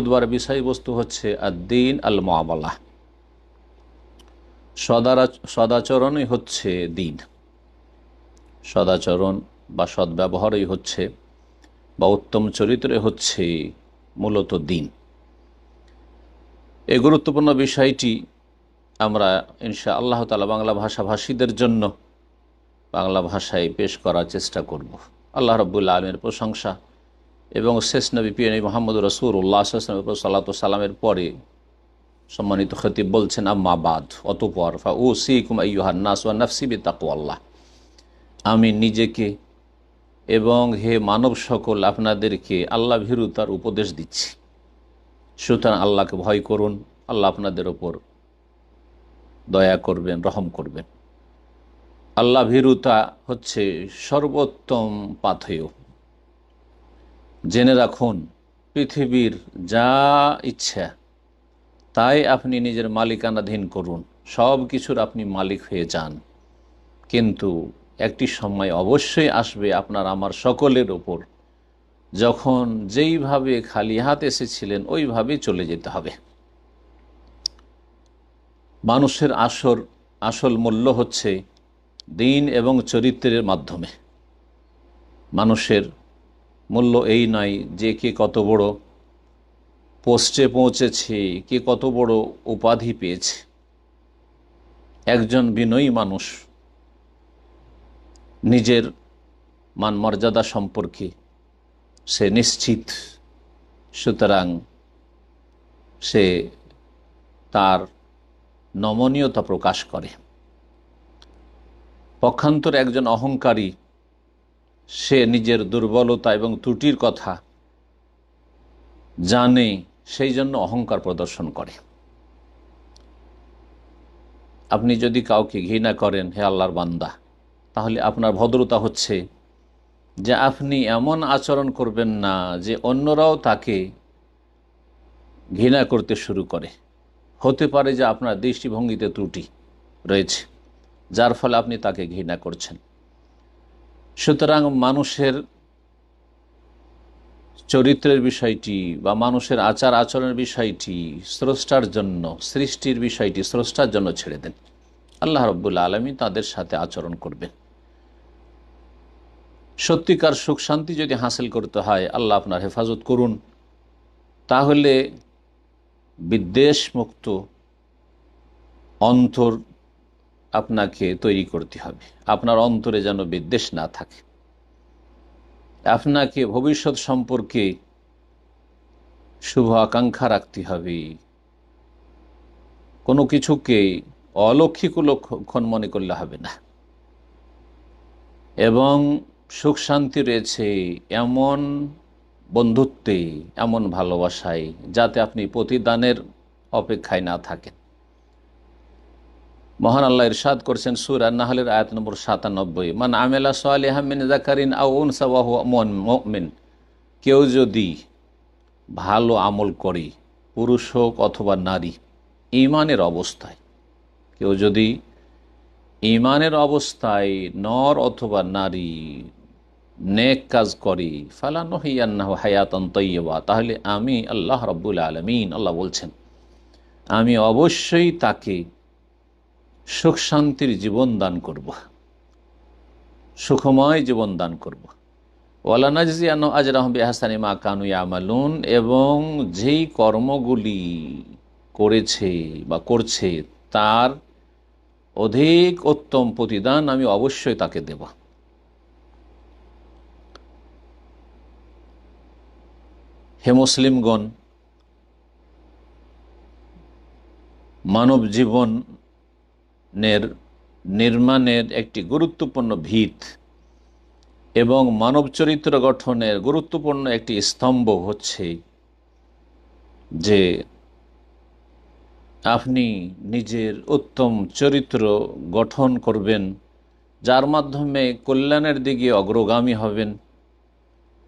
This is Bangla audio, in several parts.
খুদবার বিষয়বস্তু হচ্ছে আদ্দিন আল মামলা সদারা, সদাচরণই হচ্ছে দিন। সদাচরণ বা সদ্ব্যবহারই হচ্ছে বা উত্তম চরিত্রে হচ্ছে মূলত দিন। এই গুরুত্বপূর্ণ বিষয়টি আমরা ইনশা আল্লাহ তালা বাংলা ভাষাভাষীদের জন্য বাংলা ভাষায় পেশ করার চেষ্টা করব। আল্লাহ রব্বুল্লা আলমের প্রশংসা এবং শেষ নবী পিএন মোহাম্মদ রসুর উল্লাহ সাল্লা সাল্লামের পরে সম্মানিত খতিব বলছেন, আম্মা বাদ, অতপর ফা ও সিকুম আইহান্নাস ওয়া নফসিবি তাকু আল্লাহ আমি নিজেকে এবং হে মানব সকল আপনাদেরকে আল্লাহ ভীরুতার উপদেশ দিচ্ছি। সুতরাং আল্লাহকে ভয় করুন, আল্লাহ আপনাদের ওপর দয়া করবেন, রহম করবেন। আল্লাহ ভীরুতা হচ্ছে সর্বোত্তম পাথেয়। জেনে রাখুন, পৃথিবীর যা ইচ্ছা, তাই আপনি নিজের মালিকানাধীন করুন। সব কিছুর আপনি মালিক হয়ে যান। কিন্তু একটি সময় অবশ্যই আসবে আপনার আমার সকলের ওপর। যখন যেইভাবে খালি হাত এসেছিলেন ওইভাবে চলে যেতে হবে। মানুষের আসর, আসল মূল্য হচ্ছে দিন এবং চরিত্রের মাধ্যমে। মানুষের মূল্য এই নয় যে কে কত বড় পোস্টে পৌঁছেছে, কে কত বড় উপাধি পেয়েছে। একজন বিনয়ী মানুষ নিজের মান মর্যাদা সম্পর্কে সে নিশ্চিত, সুতরাং সে তার নমনীয়তা প্রকাশ করে। পক্ষান্তর একজন অহংকারী সে নিজের দুর্বলতা এবং ত্রুটির কথা জানে, সেই জন্য অহংকার প্রদর্শন করে। আপনি যদি কাউকে ঘৃণা করেন, হে আল্লাহর বান্দা, তাহলে আপনার ভদ্রতা হচ্ছে যে আপনি এমন আচরণ করবেন না যে অন্যরাও তাকে ঘৃণা করতে শুরু করে। হতে পারে যে আপনার দৃষ্টিভঙ্গিতে ত্রুটি রয়েছে, যার ফলে আপনি তাকে ঘৃণা করছেন। সুতরাং মানুষের চরিত্রের বিষয়টি বা মানুষের আচার আচরণের বিষয়টি স্রষ্টার জন্য, সৃষ্টির বিষয়টি স্রষ্টার জন্য ছেড়ে দেন। আল্লাহ রব্বুল্লা আলমী তাদের সাথে আচরণ করবেন। সত্যিকার সুখ শান্তি যদি হাসিল করতে হয়, আল্লাহ আপনার হেফাজত করুন। তাহলে বিদ্বেষ মুক্ত অন্তর আপনাকে তৈরি করতে হবে। আপনার অন্তরে যেন বিদ্বেষ না থাকে। আপনাকে ভবিষ্যৎ সম্পর্কে শুভ আকাঙ্ক্ষা রাখতে হবে। কোনো কিছুকে অলৌকিক লক্ষণ মনে করলে হবে না। এবং সুখ শান্তি রয়েছে এমন বন্ধুত্বে, এমন ভালোবাসায়, যাতে আপনি প্রতিদানের অপেক্ষায় না থাকেন। মহান আল্লাহ ইরশাদ করছেন সুর নাহলের আয়াত নম্বর সাতানব্বই। মান আমেলা সোয়ালিহামিন জাকারিন আউন মিন কেউ যদি ভালো আমল করে, পুরুষ হোক অথবা নারী ইমানের অবস্থায়, কেউ যদি ইমানের অবস্থায় নর অথবা নারী নেক কাজ করে ফালানো হইয়ান্না হায়াতন তৈবা তাহলে আমি আল্লাহ রব্বুল আলমিন, আল্লাহ বলছেন, আমি অবশ্যই তাকে সুখ শান্তির জীবন দান করব। সুখময় জীবন দান করব। ওয়ালানাজিয়ানো আজরাহম বেহাসানি মা কানু আমালুন এবং যেই কর্মগুলি করেছে বা করছে তার অধিক উত্তম প্রতিদান আমি অবশ্যই তাকে দেব। হে মুসলিমগণ, মানব জীবনের নির্মাণের একটি গুরুত্বপূর্ণ ভিত এবং মানব চরিত্র গঠনের গুরুত্বপূর্ণ একটি স্তম্ভ হচ্ছে যে আপনি নিজের উত্তম চরিত্র গঠন করবেন, যার মাধ্যমে কল্যাণের দিকে অগ্রগামী হবেন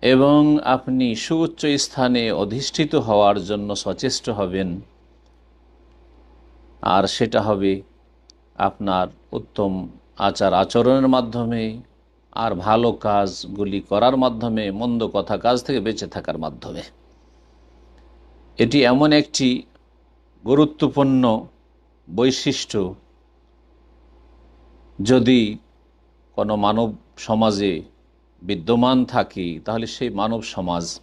এবং আপনি সুউচ্চ স্থানে অধিষ্ঠিত হওয়ার জন্য সচেষ্ট হবেন। আর সেটা হবে আপনার উত্তম আচার আচরণের মাধ্যমে আর ভালো কাজগুলি করার মাধ্যমে, মন্দ কথা কাজ থেকে বেঁচে থাকার মাধ্যমে। এটি এমন একটি গুরুত্বপূর্ণ বৈশিষ্ট্য যদি কোনো মানব সমাজে বিদ্যমান থাকে, তাহলে সেই মানব সমাজ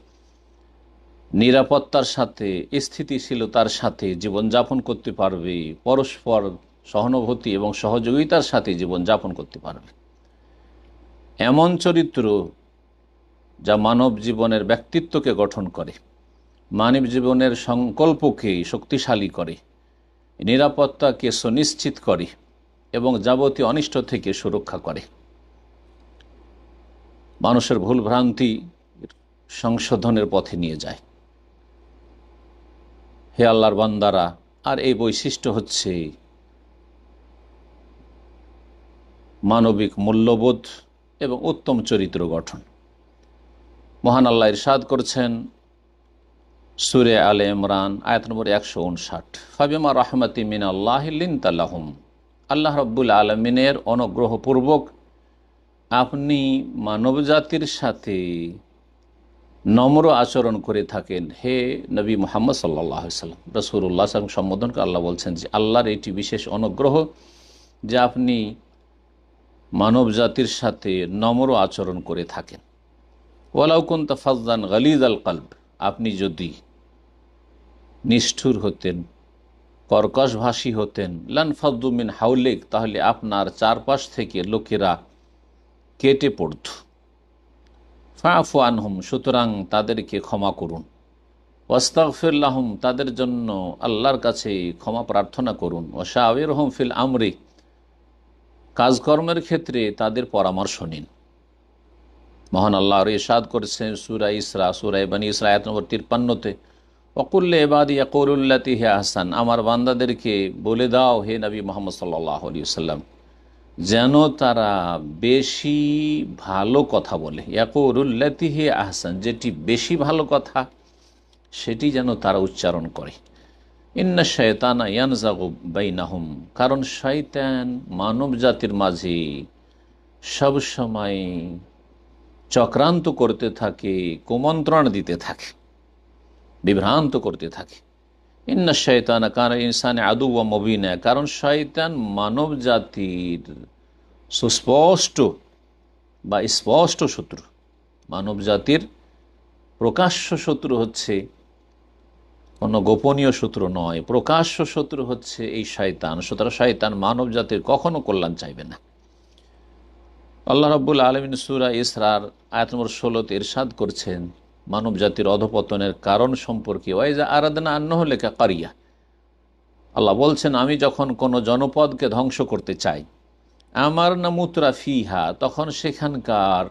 নিরাপত্তার সাথে, স্থিতিশীলতার সাথে জীবনযাপন করতে পারবে, পরস্পর সহানুভূতি এবং সহযোগিতার সাথে জীবনযাপন করতে পারবে। এমন চরিত্র যা মানব জীবনের ব্যক্তিত্বকে গঠন করে, মানব জীবনের সংকল্পকে শক্তিশালী করে, নিরাপত্তাকে সুনিশ্চিত করে এবং যাবতীয় অনিষ্ট থেকে সুরক্ষা করে। মানুষের ভুলভ্রান্তি সংশোধনের পথে নিয়ে যায়। হে আল্লাহর বান্দারা, আর এই বৈশিষ্ট্য হচ্ছে মানবিক মূল্যবোধ এবং উত্তম চরিত্র গঠন। মহান আল্লাহ ইরশাদ করছেন সুরে আলে ইমরান, আয়াত নম্বর একশো উনষাট। ফাবিমা রহমতি মিন আল্লাহ তাল্লাহম আল্লাহ রব্বুল আলমিনের অনুগ্রহপূর্বক আপনি মানবজাতির সাথে নম্র আচরণ করে থাকেন। হে নবী মোহাম্মদ সাল্লাহ সাল্লাম। রসুল্লাহ সাল্লাম সম্বোধনকে আল্লাহ বলছেন যে আল্লাহর এটি বিশেষ অনুগ্রহ যে আপনি মানব জাতির সাথে নম্র আচরণ করে থাকেন। ওয়ালাউকুন তাফাজান গালিদ আল কালব, আপনি যদি নিষ্ঠুর হতেন কর্কশভাষী হতেন, লান লানফাদ্দুমিন হাউলেক, তাহলে আপনার চারপাশ থেকে লোকেরা কেটে পড়ত। ফাফু আনহুম, সুতরাং তাদেরকে ক্ষমা করুন। ওয়াস্তাগফিরলাহম তাদের জন্য আল্লাহর কাছে ক্ষমা প্রার্থনা করুন। ওশাওয়ের হোম ফিল আমরি কাজকর্মের ক্ষেত্রে তাদের পরামর্শ নিন। মহান আল্লাহ ইরশাদ করেছেন সুরা ইসরা, সুরা বানী ইসরা আয়াত নম্বর তিরপান্নতে অকুল্লে এবাদি ইয়াকুল্লাতি হে আহসান, আমার বান্দাদেরকে বলে দাও হে নবী মোহাম্মদ সাল্লাহ আলী সাল্লাম যেন তারা বেশি ভালো কথা বলে। ইয়াকুরুল্লাতি হে আহসান, যেটি বেশি ভালো কথা, সেটি যেন তারা উচ্চারণ করে। ইন্না শয়তানা ইয়ানজাগু বাইনাহুম। কারণ শয়তান মানব জাতির মাঝে সবসময় চক্রান্ত করতে থাকে, কুমন্ত্রণ দিতে থাকে, বিভ্রান্ত করতে থাকে। ইন্না শয়তান কারণ ইনসানে আদু ও মবিনা। কারণ শয়তান মানব জাতির সুস্পষ্ট বা স্পষ্ট শত্রু। মানব জাতির প্রকাশ্য শত্রু হচ্ছে কোনো গোপনীয় শত্রু নয়, প্রকাশ্য শত্রু হচ্ছে এই শয়তান। সুতরাং শয়তান মানব জাতির কখনো কল্যাণ চাইবে না। আল্লাহ রব্বুল আলমিন সুরা ইসরার আয়াত নম্বর ষোলোতে ইরশাদ করছেন মানব জাতির অধপতনের কারণ সম্পর্কে, ওয়াইজা আরাধনা আন্ন লেখা কারিয়া। আল্লাহ বলছেন, আমি যখন কোনো জনপদকে ধ্বংস করতে চাই, আমার নামুতরা ফিহা, তখন সেখানকার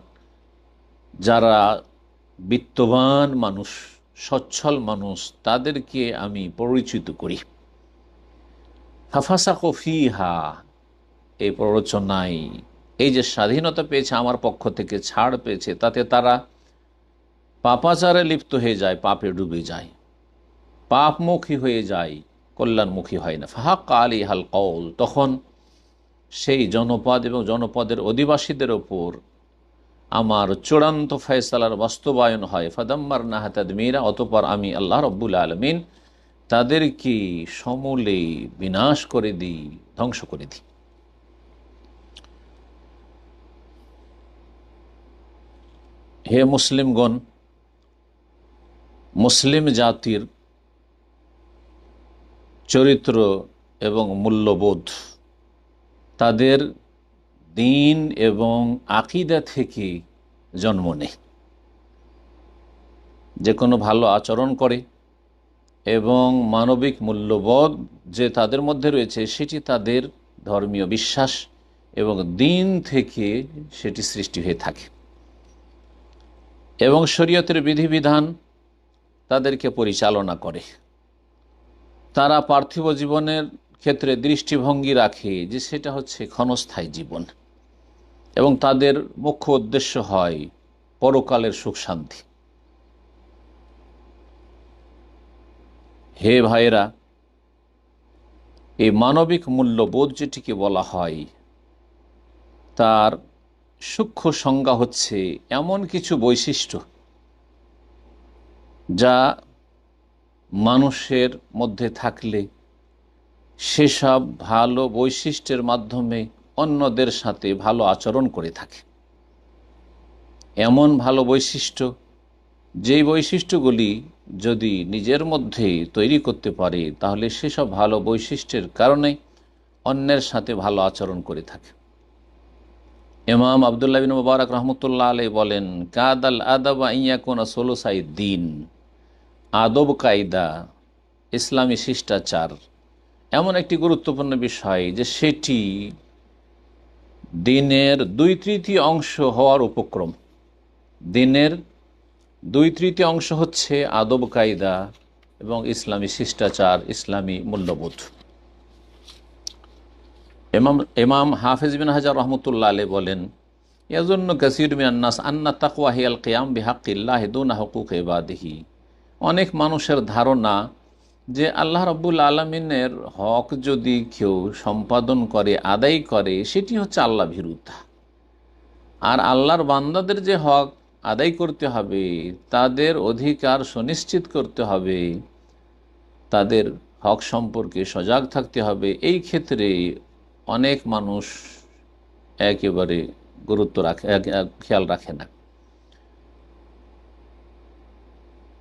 যারা বিত্তবান মানুষ সচ্ছল মানুষ, তাদেরকে আমি পরিচিত করি। হাফাসা কফিহা এই প্ররোচনায়, এই যে স্বাধীনতা পেয়েছে আমার পক্ষ থেকে, ছাড় পেয়েছে, তাতে তারা পাপাচারে লিপ্ত হয়ে যায়, পাপে ডুবে যায়। পাপমুখী হয়ে যায়, কল্যাণমুখী হয় না। ফাহাক আলী হাল কৌল তখন সেই জনপদ এবং জনপদের অধিবাসীদের ওপর আমার চূড়ান্ত ফয়সালার বাস্তবায়ন হয়। ফাদাম্মার নাহাতাদ মিরা অতপর আমি আল্লাহ রব্বুল আলমিন তাদেরকে সমূলে বিনাশ করে দিই, ধ্বংস করে দিই। হে মুসলিমগণ, মুসলিম জাতির চরিত্র এবং মূল্যবোধ তাদের দিন এবং আকিদা থেকে জন্ম নেয়। যে কোনো ভালো আচরণ করে এবং মানবিক মূল্যবোধ যে তাদের মধ্যে রয়েছে সেটি তাদের ধর্মীয় বিশ্বাস এবং দিন থেকে সেটি সৃষ্টি হয়ে থাকে। এবং শরীয়তের বিধিবিধান তাদেরকে পরিচালনা করে। তারা পার্থিব জীবনের ক্ষেত্রে দৃষ্টিভঙ্গি রাখে যে সেটা হচ্ছে ক্ষণস্থায়ী জীবন। এবং তাদের মুখ্য উদ্দেশ্য হয় পরকালের সুখ শান্তি। হে ভাইয়েরা, এই মানবিক মূল্যবোধ যেটিকে বলা হয়, তার সূক্ষ্ম সংজ্ঞা হচ্ছে এমন কিছু বৈশিষ্ট্য যা মানুষের মধ্যে থাকলে সেসব ভালো বৈশিষ্ট্যের মাধ্যমে অন্যদের সাথে ভালো আচরণ করে থাকে। এমন ভালো বৈশিষ্ট্য, যেই বৈশিষ্ট্যগুলি যদি নিজের মধ্যে তৈরি করতে পারে, তাহলে সেসব ভালো বৈশিষ্ট্যের কারণে অন্যের সাথে ভালো আচরণ করে থাকে। ইমাম আবদুল্লাহ বিন মুবারক রহমতুল্লাহ আলাই বলেন কাদ আল আদব ইয়াকুন সোলোসাই দিন আদব কায়দা, ইসলামী শিষ্টাচার এমন একটি গুরুত্বপূর্ণ বিষয় যে সেটি দিনের দুই তৃতীয় অংশ হওয়ার উপক্রম। দিনের দুই তৃতীয় অংশ হচ্ছে আদব কায়দা এবং ইসলামী শিষ্টাচার, ইসলামী মূল্যবোধ। এমাম এমাম হাফিজ বিন হাজার রহমতুল্লাহ আলী বলেন ইয়াজন্য কাসির মিনান্নাস আন্না তাকুয়া হিয়াল কিয়াম বিহাকিল্লাহ দুনা হকুক এবাদিহি অনেক মানুষের ধারণা যে আল্লাহ রব্বুল আলমিনের হক যদি কেউ সম্পাদন করে, আদায় করে, সেটি হচ্ছে আল্লাহ ভীরুতা আর আল্লাহর বান্দাদের যে হক আদায় করতে হবে, তাদের অধিকার সুনিশ্চিত করতে হবে, তাদের হক সম্পর্কে সজাগ থাকতে হবে। এই ক্ষেত্রে অনেক মানুষ একেবারে গুরুত্ব রাখে খেয়াল রাখে না।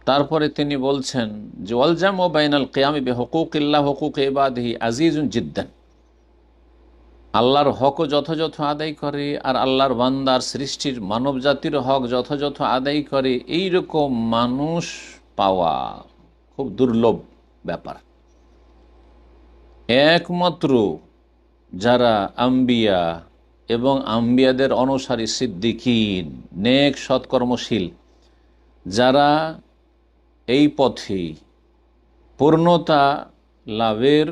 তারপরে তিনি বলছেন যে অলজাম ও বাইনাল কেয়ামি বে হকুক ইল্লা হকুক এবাদহি আজিজুন জিদ্দান। আল্লাহর হকও যথাযথ আদায় করে আর আল্লাহর বান্দার সৃষ্টির মানব জাতির হক যথাযথ আদায় করে এই রকম মানুষ পাওয়া খুব দুর্লভ ব্যাপার। একমাত্র যারা আম্বিয়া এবং আম্বিয়াদের অনুসারী সিদ্দিকিন, নেক সৎকর্মশীল, যারা এই পথে পূর্ণতা লাভের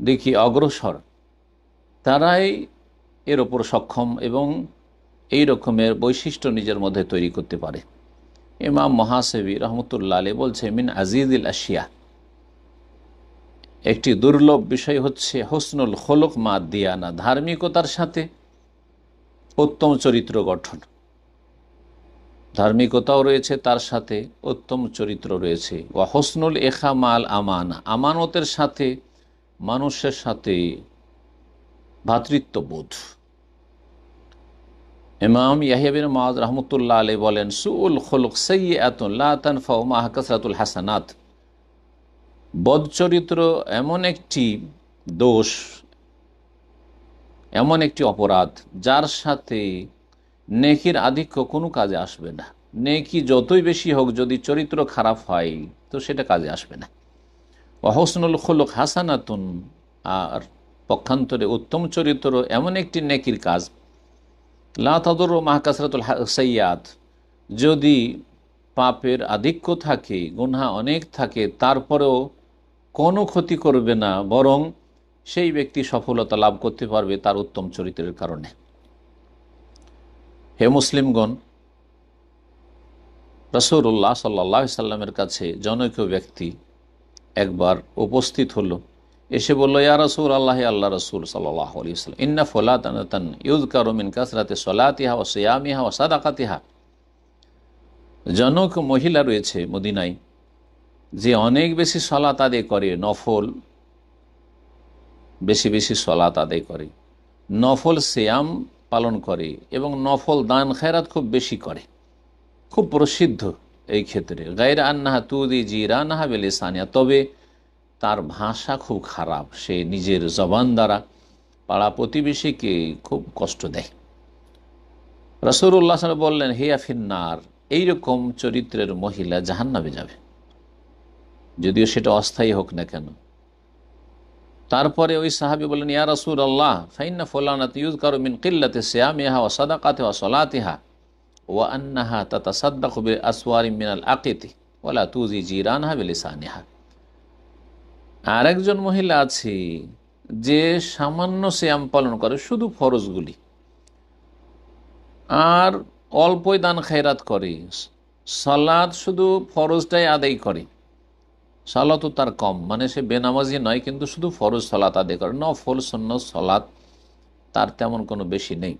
দেখি অগ্রসর। তারাই এর ওপর সক্ষম এবং এই রকমের বৈশিষ্ট্য নিজের মধ্যে তৈরি করতে পারে। ইমাম মহাসেবী রহমতুল্লাহ আলী বলছে, মিন আজিদিল আশিয়া। একটি দুর্লভ বিষয় হচ্ছে হোসনুল খোলক মা দিয়ানা, ধার্মিকতার সাথে উত্তম চরিত্র গঠন। ধার্মিকতাও রয়েছে, তার সাথে উত্তম চরিত্র রয়েছে। ও হোসনুল এখা মাল আমানা, আমানতের সাথে, মানুষের সাথে ভ্রাতৃত্ববোধ ইমাম ইয়াহিবিন মাজ রহমতুল্লাহ আলী বলেন, সুউল খোলক সৈয়াতুল্লাহ তানফাউ মাহ কসরাতুল হাসানাত। বদচরিত্র এমন একটি দোষ, এমন একটি অপরাধ, যার সাথে নেকির আধিক্য কোনো কাজে আসবে না। নেকি যতই বেশি হোক, যদি চরিত্র খারাপ হয়, তো সেটা কাজে আসবে না। অহসনুল খোলক হাসানাতুন, আর পক্ষান্তরে উত্তম চরিত্র এমন একটি নেকির কাজ। লাতাদর মাহকাসরাতুল সৈয়াদ যদি পাপের আধিক্য থাকে, গুনহা অনেক থাকে, তারপরেও কোনো ক্ষতি করবে না, বরং সেই ব্যক্তি সফলতা লাভ করতে পারবে তার উত্তম চরিত্রের কারণে। হে মুসলিমগণ রসুল্লাহ সাল্লাহ সাল্লামের কাছে জনৈক ব্যক্তি একবার উপস্থিত হলো। এসে বলল, ইয়া রসুল আল্লাহ আল্লাহ রসুল সাল্লাহ আলিয়াল্লাম ইন্না ফলাতান ইউজ কারমিন কাসরাতে সলাতিহা ও সিয়ামিহা ও সাদাকাতিহা। জনক মহিলা রয়েছে মদিনায়, যে অনেক বেশি সলাত আদায় করে, নফল, বেশি বেশি সলাত আদায় করে। নফল শ্যাম পালন করে এবং নফল দান খেরাত খুব বেশি করে। খুব প্রসিদ্ধ এই ক্ষেত্রে। গায়ের আন্নাহা তুদি জিরানাহা বেলিসানিয়া তবে তার ভাষা খুব খারাপ। সে নিজের জবান দ্বারা পাড়া প্রতিবেশীকে খুব কষ্ট দেয়। রসুল্লাহ বললেন, হিয়া ফিন্নার। এইরকম চরিত্রের মহিলা জাহান্নাবে যাবে। যদিও সেটা অস্থায়ী হোক না কেন। তারপরে ওই সাহাবি বললেন, ইয়া রসুল আল্লাহ ফাইন্না ফোলানাত ইউজ কারও মিন কিল্লাতে শ্যামিহা ও সাদাকাতে ও সলাতিহা ও আন্নাহা তাতা সাদ্দা কবির আসওয়ারি মিনাল আকিতি ওলা তুজি জিরানহা বিলিসানিহা। আর একজন মহিলা আছে যে সামান্য শ্যাম পালন করে, শুধু ফরজগুলি। আর অল্পই দান খায়রাত করে, সালাদ শুধু ফরজটাই আদায় করে। সালাতও তার কম। মানে সে বেনামাজি নয়, কিন্তু শুধু ফরজ সলাত আদায় করে। ন নফল সন্ন সলাত তার তেমন কোনো বেশি নেই।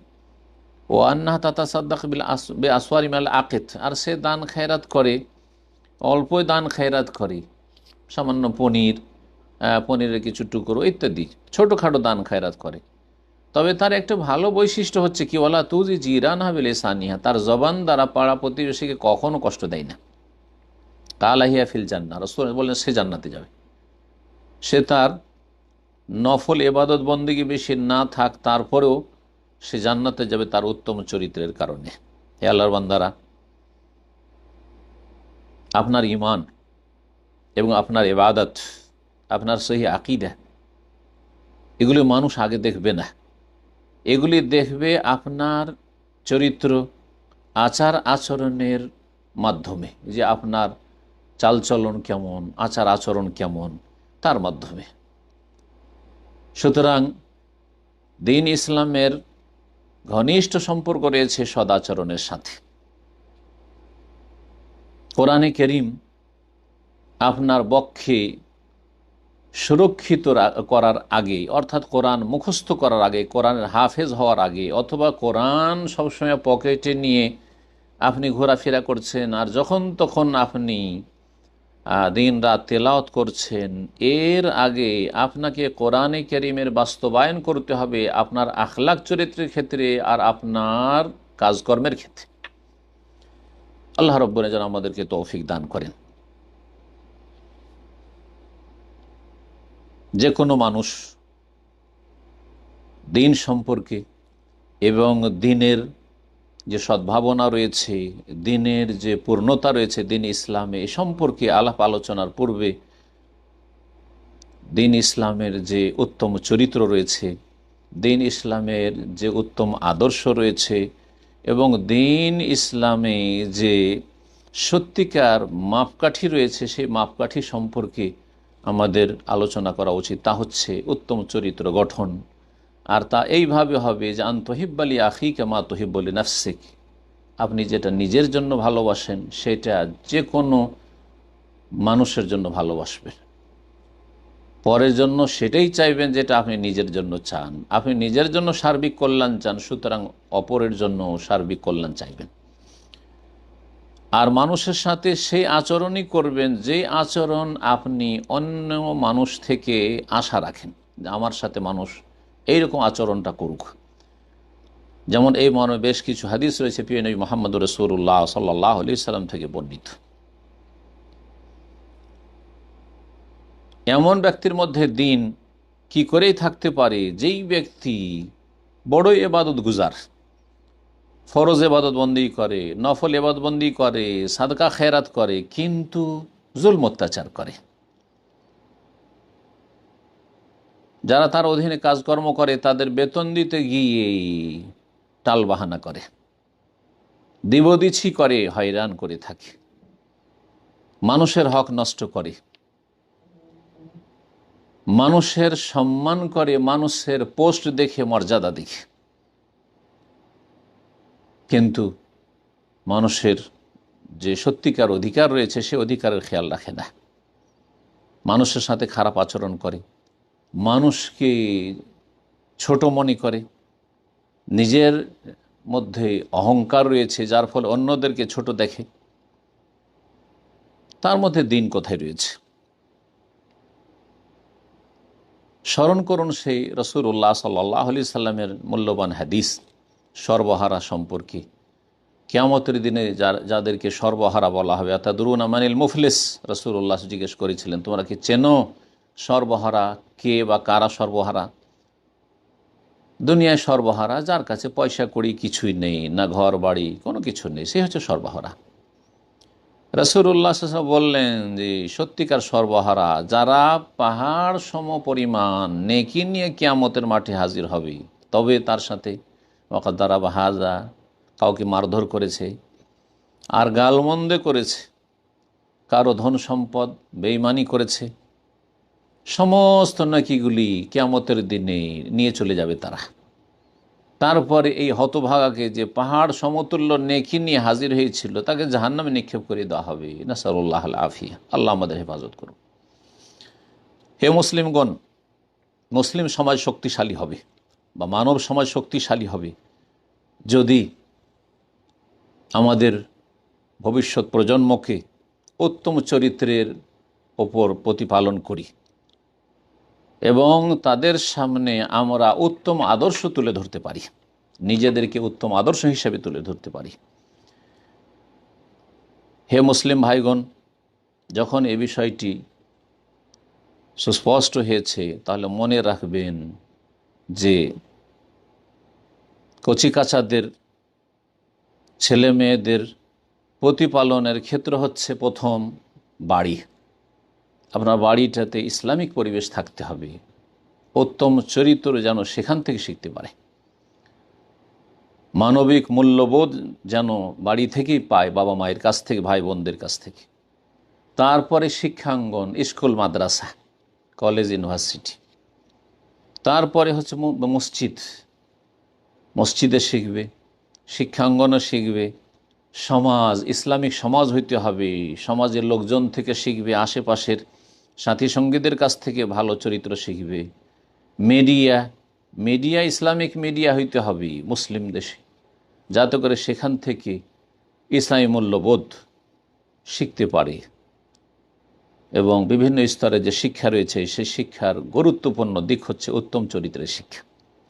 ও আন্না তাতা সাদ্দাক বিল বে আসওয়ারিমাল আকেত। আর সে দান খায়রাত করে, অল্পই দান খায়রাত করে। সামান্য পনির পনিরের কিছু টুকরো ইত্যাদি। ছোটোখাটো দান খায়রাত করে। তবে তার একটা ভালো বৈশিষ্ট্য হচ্ছে কি ওলা তুজি জিরান হাবিলে সানিহা তার জবান দ্বারা পাড়া প্রতিবেশীকে কখনো কষ্ট দেয় না। কালাহিয়া ফিল জান্না রসুল বললেন, সে জান্নাতে যাবে। সে তার নফল এবাদত বন্দিগি বেশি না থাক, তারপরেও সে জান্নাতে যাবে তার উত্তম চরিত্রের কারণে। হে আল্লাহর বান্দারা, আপনার ইমান এবং আপনার এবাদত, আপনার সহি আকিদা, এগুলি মানুষ আগে দেখবে না। এগুলি দেখবে আপনার চরিত্র আচার আচরণের মাধ্যমে, যে আপনার চালচলন কেমন, আচার আচরণ কেমন, তার মাধ্যমে। সুতরাং দিন ইসলামের ঘনিষ্ঠ সম্পর্ক রয়েছে সদাচরণের সাথে। কোরআনে করিম আপনার বক্ষে সুরক্ষিত করার আগে অর্থাৎ কোরআন মুখস্থ করার আগে, কোরআনের হাফেজ হওয়ার আগে, অথবা কোরআন সবসময় পকেটে নিয়ে আপনি ঘোরাফেরা করছেন, আর যখন তখন আপনি দিন রাত তেলাওত করছেন। এর আগে আপনাকে কোরআনে করিমের বাস্তবায়ন করতে হবে আপনার আখলাক চরিত্রের ক্ষেত্রে আর আপনার কাজকর্মের ক্ষেত্রে। আল্লাহ রব্বনে যেন আমাদেরকে তৌফিক দান করেন। যে কোনো মানুষ দিন সম্পর্কে এবং দিনের যে সদ্ভাবনা রয়েছে, দিনের যে পূর্ণতা রয়েছে, দিন ইসলামে, এ সম্পর্কে আলাপ আলোচনার পূর্বে দিন ইসলামের যে উত্তম চরিত্র রয়েছে, দিন ইসলামের যে উত্তম আদর্শ রয়েছে এবং দিন ইসলামে যে সত্যিকার মাপকাঠি রয়েছে, সেই মাপকাঠি সম্পর্কে আমাদের আলোচনা করা উচিত। তা হচ্ছে উত্তম চরিত্র গঠন। আর তা এইভাবে হবে যে আন্তহিব্বালি আখিকে মা তহিব্বলি নাফসিক। আপনি যেটা নিজের জন্য ভালোবাসেন, সেটা যে কোনো মানুষের জন্য ভালোবাসবেন। পরের জন্য সেটাই চাইবেন যেটা আপনি নিজের জন্য চান। আপনি নিজের জন্য সার্বিক কল্যাণ চান, সুতরাং অপরের জন্য সার্বিক কল্যাণ চাইবেন। আর মানুষের সাথে সেই আচরণই করবেন যে আচরণ আপনি অন্য মানুষ থেকে আশা রাখেন। আমার সাথে মানুষ এইরকম আচরণটা করুক। যেমন এই মর্মে বেশ কিছু হাদিস রয়েছে পিএ নবী মোহাম্মদ রসুল্লাহ সাল্লাহ আলি সাল্লাম থেকে বর্ণিত। এমন ব্যক্তির মধ্যে দিন কি করেই থাকতে পারে? যেই ব্যক্তি বড়ই এবাদত গুজার, ফরজ এবাদত বন্দি করে, নফল এবাদত বন্দি করে, সাদকা খেরাত করে, কিন্তু জুলম অত্যাচার করে। যারা তার অধীনে কাজকর্ম করে, তাদের বেতন দিতে গিয়ে টালবাহানা করে। দিবদিছি করে, হয়রান করে থাকে। মানুষের হক নষ্ট করে। মানুষের সম্মান করে, মানুষের পোস্ট দেখে, মর্যাদা দেখে। কিন্তু মানুষের যে সত্যিকার অধিকার রয়েছে, সে অধিকারের খেয়াল রাখে না। মানুষের সাথে খারাপ আচরণ করে। মানুষকে ছোট মনে করে, নিজের মধ্যে অহংকার রয়েছে, যার ফলে অন্যদেরকে ছোট দেখে। তার মধ্যে দিন কোথায় রয়েছে? স্মরণ করুন সেই রসুল্লাহ সাল্লাহ আলি সাল্লামের মূল্যবান হাদিস, সর্বহারা সম্পর্কে। কেয়ামতের দিনে যাদেরকে সর্বহারা বলা হবে অর্থাৎ দুরুন আমানিল মুফলিস রসুল্লাহ জিজ্ঞেস করেছিলেন, তোমরা কি চেনো সর্বহারা, কে বা কারা সর্বহারা? দুনিয়ায় সর্বহারা, যার কাছে পয়সা কড়ি কিছুই নেই, না ঘর বাড়ি, কোনো কিছু নেই, সে হচ্ছে সর্বহারা। রসুল্লাহ বললেন যে, সত্যিকার সর্বহারা, যারা পাহাড় সম পরিমাণ নেকি নিয়ে কিয়ামতের মাঠে হাজির হবে, তবে তার সাথে ওকাদ্দারা বা হাজা কাউকে মারধর করেছে, আর গালমন্দে করেছে, কারও ধন সম্পদ বেইমানি করেছে সমস্ত নাকিগুলি কেয়ামতের দিনে নিয়ে চলে যাবে তারা। তারপরে এই হতভাগাকে যে পাহাড় সমতুল্য নেকি নিয়ে হাজির হয়েছিল, তাকে জাহান্নামে নিক্ষেপ করে দেওয়া হবে। না নাসারুল্লাহ আফিয়া আল্লাহ আমাদের হেফাজত করুন। হে মুসলিমগণ, মুসলিম সমাজ শক্তিশালী হবে বা মানব সমাজ শক্তিশালী হবে যদি আমাদের ভবিষ্যৎ প্রজন্মকে উত্তম চরিত্রের ওপর প্রতিপালন করি। এবং তাদের সামনে আমরা উত্তম আদর্শ তুলে ধরতে পারি। নিজেদেরকে উত্তম আদর্শ হিসেবে তুলে ধরতে পারি। হে মুসলিম ভাইগণ, যখন এ বিষয়টি সুস্পষ্ট হয়েছে, তাহলে মনে রাখবেন যে কচিকাচাদের ছেলে মেয়েদের প্রতিপালনের ক্ষেত্র হচ্ছে প্রথম বাড়ি। আপনার বাড়িটাতে ইসলামিক পরিবেশ থাকতে হবে। উত্তম চরিত্র যেন সেখান থেকে শিখতে পারে। মানবিক মূল্যবোধ যেন বাড়ি থেকেই পায় বাবা মায়ের কাছ থেকে, ভাই বোনদের কাছ থেকে। তারপরে শিক্ষাঙ্গন, স্কুল, মাদ্রাসা, কলেজ, ইউনিভার্সিটি। তারপরে হচ্ছে মসজিদ। মসজিদে শিখবে শিক্ষাঙ্গনও শিখবে। সমাজ, ইসলামিক সমাজ হইতে হবে। সমাজের লোকজন থেকে শিখবে, আশেপাশের সাথী সঙ্গীদের কাছ থেকে ভালো চরিত্র শিখবে। মিডিয়া মিডিয়া, ইসলামিক মিডিয়া হইতে হবে মুসলিম দেশে। যাতে করে সেখান থেকে ইসলামী মূল্যবোধ শিখতে পারে। এবং বিভিন্ন স্তরে যে শিক্ষা রয়েছে, সেই শিক্ষার গুরুত্বপূর্ণ দিক হচ্ছে উত্তম চরিত্রের শিক্ষা,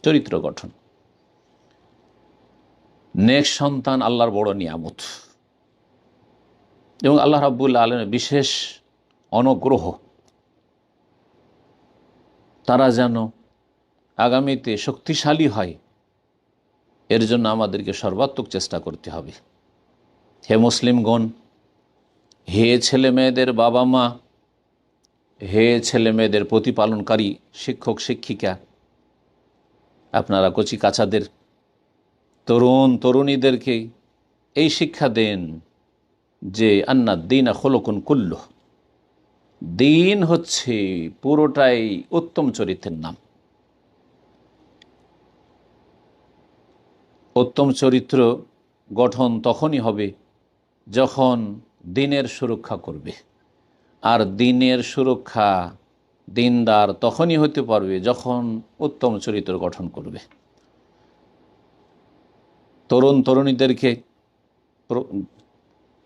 চরিত্র গঠন। নেক্সট সন্তান আল্লাহর বড় নিয়ামত। এবং আল্লাহ রাবুল আলমের বিশেষ অনুগ্রহ তারা যেন আগামীতে শক্তিশালী হয়। এর জন্য আমাদেরকে সর্বাত্মক চেষ্টা করতে হবে। হে মুসলিমগণ, হে ছেলে মেয়েদের বাবা মা হে ছেলে মেয়েদের প্রতিপালনকারী শিক্ষক, শিক্ষিকা, আপনারা কচি কাচাদের, তরুণ তরুণীদেরকে এই শিক্ষা দেন যে আন্না দিন খোলকুন কুল্ল দিন হচ্ছে পুরোটাই উত্তম চরিত্রের নাম। উত্তম চরিত্র গঠন তখনই হবে যখন দিনের সুরক্ষা করবে। আর দিনের সুরক্ষা দিনদার তখনই হতে পারবে যখন উত্তম চরিত্র গঠন করবে। তরুণ তরুণীদেরকে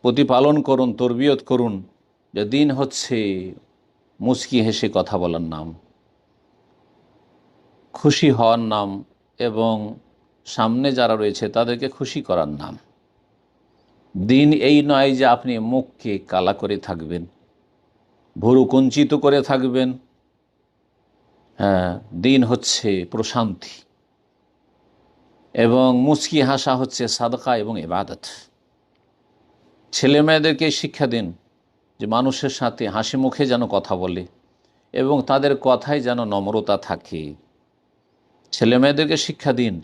প্রতিপালন করুন, তরবিয়ত করুন যে দিন হচ্ছে মুচকি হেসে কথা বলার নাম, খুশি হওয়ার নাম এবং সামনে যারা রয়েছে তাদেরকে খুশি করার নাম। দিন এই নয় যে আপনি মুখকে কালা করে থাকবেন, ভুরু কুঞ্চিত করে থাকবেন। হ্যাঁ দিন হচ্ছে প্রশান্তি এবং মুচকি হাসা হচ্ছে সাদকা এবং এবাদত ছেলে মেয়েদেরকে শিক্ষা দিন যে মানুষের সাথে হাসি মুখে যেন কথা বলে এবং তাদের কথায় যেন নম্রতা থাকে। ছেলে মেয়েদেরকে শিক্ষা দিন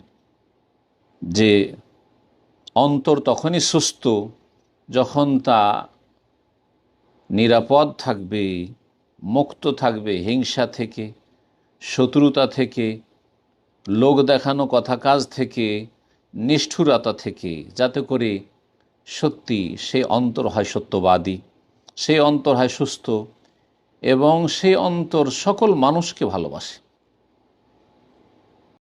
যে অন্তর তখনই সুস্থ যখন তা নিরাপদ থাকবে, মুক্ত থাকবে, হিংসা থেকে, শত্রুতা থেকে, লোক দেখানো কথা কাজ থেকে, নিষ্ঠুরতা থেকে, যাতে করে সত্যি সে অন্তর হয় সত্যবাদী। সেই অন্তর হয় সুস্থ এবং সেই অন্তর সকল মানুষকে ভালোবাসে।